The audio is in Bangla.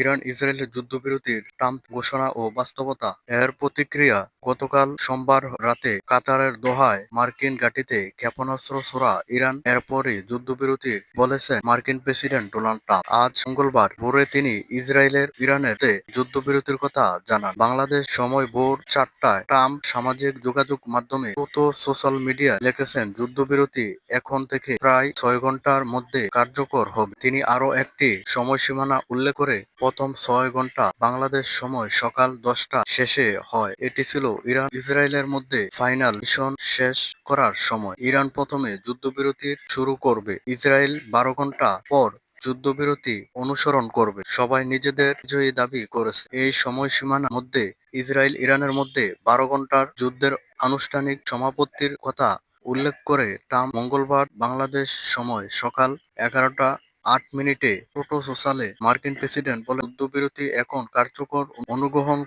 ইরান ইসরায়েলের যুদ্ধবিরতির ট্রাম্প ঘোষণা ও বাস্তবতা এর প্রতিক্রিয়া গতকাল সোমবার রাতে কাতারের দোহায় মার্কিন ঘাঁটিতে ক্ষেপণাস্ত্র ছোড়া ইরান এরপরই যুদ্ধবিরতির বলেছেন মার্কিন প্রেসিডেন্ট ডোনাল্ড ট্রাম্প। আজ মঙ্গলবার ভোরে তিনি ইসরায়েলের ইরানের যুদ্ধবিরতির কথা জানান। বাংলাদেশ সময় ভোর চারটায় ট্রাম্প সামাজিক যোগাযোগ মাধ্যমে দ্রুত সোশ্যাল মিডিয়ায় লিখেছেন, যুদ্ধবিরতি এখন থেকে প্রায় ছয় ঘণ্টার মধ্যে কার্যকর হবে। তিনি আরও একটি সময়সীমানা উল্লেখ করে প্রথম ছয় ঘণ্টা বাংলাদেশ সময় সকাল দশটা শেষে হয়। এটি ছিল ইরান ইসরায়েলের মধ্যে ফাইনাল মিশন শেষ করার সময়। ইরান প্রথমে যুদ্ধবিরতির শুরু করবে। ইসরায়েল বারো ঘণ্টা পর যুদ্ধবিরতি অনুসরণ করবে। সবাই নিজেদের বিজয়ী দাবি করেছে। এই সময়সীমার মধ্যে ইসরায়েল ইরানের মধ্যে বারো ঘণ্টার যুদ্ধের আনুষ্ঠানিক সমাপ্তির কথা উল্লেখ করে তা মঙ্গলবার বাংলাদেশ সময় সকাল এগারোটা আট মিনিটে প্রোটো সোশ্যালে মার্কিন প্রেসিডেন্ট বলে যুদ্ধবিরতি এখন কার্যকর অনুগ্রহণ